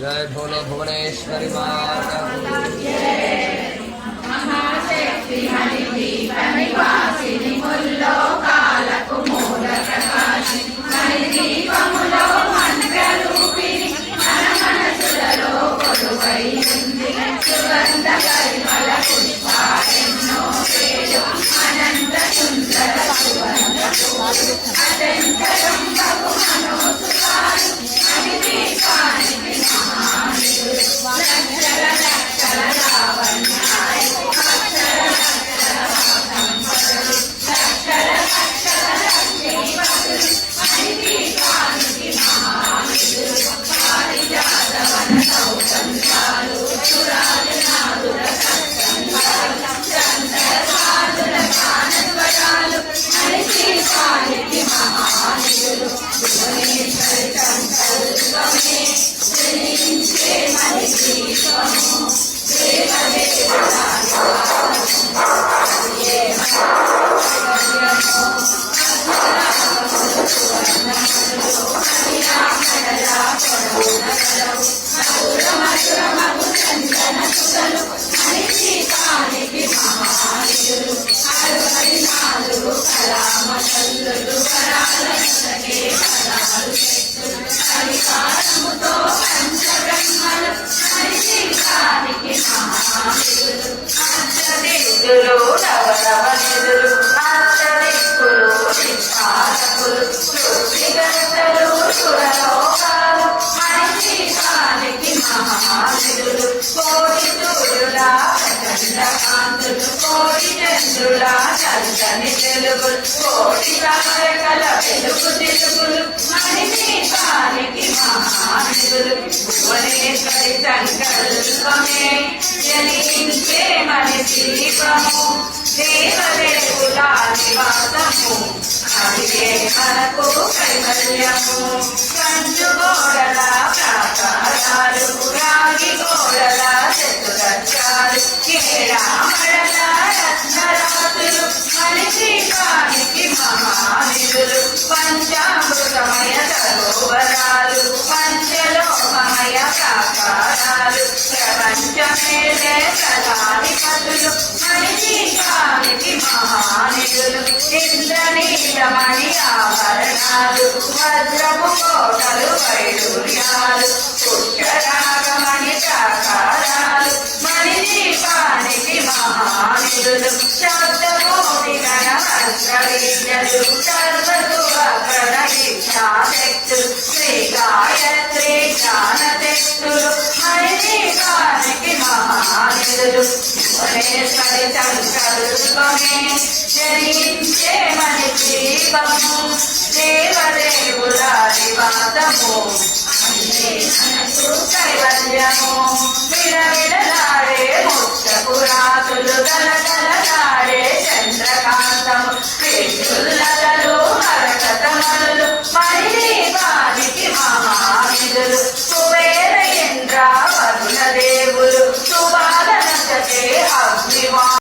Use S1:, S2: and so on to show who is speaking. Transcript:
S1: जय भोलो भुवनेश्वरी महाशक्ति हरि दीप निवासिनी I'm a Allah, చల్లని తెలుగు కోటి తారకల తెలుగు తెలుగులు మనిషి కానికి మహానిధులు భువనేశ్వరి సంకల్పమే జనించే మనిషి దీపము దేవదేవుల నివాసము అదే మనకు కైవల్యము. కంచు గోడల ప్రాకారాలు. ఇంద్రనీలమణి ఆభరణాలు వజ్రపు కోటలు వైడూర్యాలు పుష్కరాగమణి ప్రాకారాలు మనిషి కానికి మహానిధులు శబ్దమోటి గణ శ్రీ గాయత్రి భువనేశ్వరి జరించే దీపము దేవదేవుల నివాసము అన్నీ మనకు కైవల్యము విడవిడలాడే ముక్తపురాతులు గలగలలాడే చంద్రకాంతము కృష్ణులు